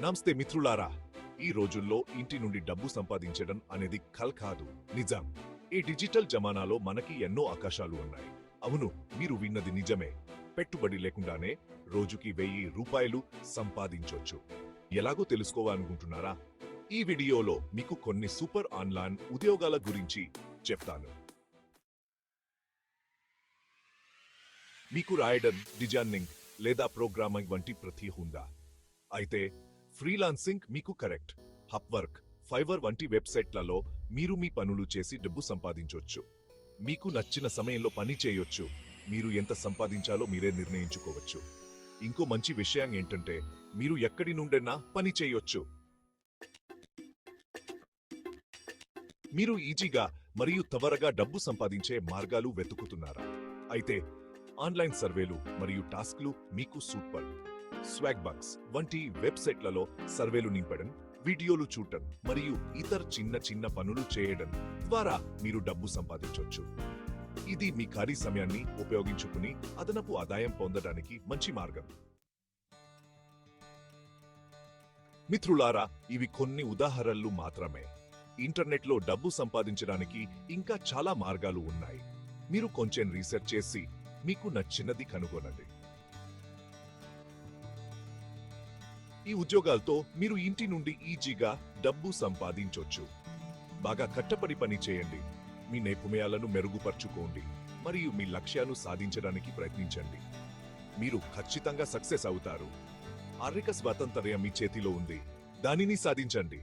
నమస్తే మిత్రులారా. ఈ రోజుల్లో ఇంటి నుండి డబ్బు సంపాదించడం అనేది కల్ కాదు. నిజం. ఈ డిజిటల్ జమానాలో మనకి ఎన్నో అవకాశాలు ఉన్నాయి. అవును మీరు విన్నది నిజమే. పెట్టుబడి లేకుండానే రోజుకి వెయ్యి రూపాయలు సంపాదించొచ్చు. ఎలాగో తెలుసుకోవాలనుకుంటున్నారా? ఈ వీడియోలో మీకు కొన్ని సూపర్ ఆన్లైన్ ఉద్యోగాల గురించి చెప్తాను. మీకు రాయడం డిజైనింగ్ లేదా ప్రోగ్రామింగ్ వంటి ప్రతి ఉందా అయితే ఫ్రీలాన్సింగ్ మీకు కరెక్ట్. హప్వర్క్ ఫైవర్ వంటి వెబ్సైట్లలో మీరు మీ పనులు చేసి డబ్బు సంపాదించవచ్చు మీకు నచ్చిన సమయంలో పని చేయొచ్చు. మీరు ఎంత సంపాదించాలో మీరే నిర్ణయించుకోవచ్చు. ఇంకో మంచి విషయం ఏంటంటే మీరు ఎక్కడి నుండైనా పని చేయొచ్చు. మీరు ఈజీగా మరియు త్వరగా డబ్బు సంపాదించే మార్గాలు వెతుకుతున్నారా? అయితే ఆన్లైన్ సర్వేలు మరియు టాస్క్లు మీకు సూపర్ స్వాగ్బక్స్ వంటి వెబ్సైట్లలో సర్వేలు నింపడం వీడియోలు చూడటం మరియు ఇతర చిన్న చిన్న పనులు చేయడం ద్వారా మీరు డబ్బు సంపాదించవచ్చు ఇది మీ ఖాళీ సమయాన్ని ఉపయోగించుకుని అదనపు ఆదాయం పొందడానికి మంచి మార్గం. మిత్రులారా ఇవి కొన్ని ఉదాహరణలు మాత్రమే. ఇంటర్నెట్లో డబ్బు సంపాదించడానికి ఇంకా చాలా మార్గాలు ఉన్నాయి. మీరు కొంచెం రీసెర్చ్ చేసి మీకు నచ్చినది కనుగొనండి. ఈ ఉద్యోగాలతో మీరు ఇంటి నుండి ఈజీగా డబ్బు సంపాదించవచ్చు బాగా కట్టపడి పని చేయండి. మీ నైపుణ్యాలను మెరుగుపరుచుకోండి. మరియు మీ లక్ష్యాలు సాధించడానికి ప్రయత్నించండి. మీరు ఖచ్చితంగా సక్సెస్ అవుతారు. ఆర్థిక స్వాతంత్ర్యం మీ చేతిలో ఉంది. దానిని సాధించండి.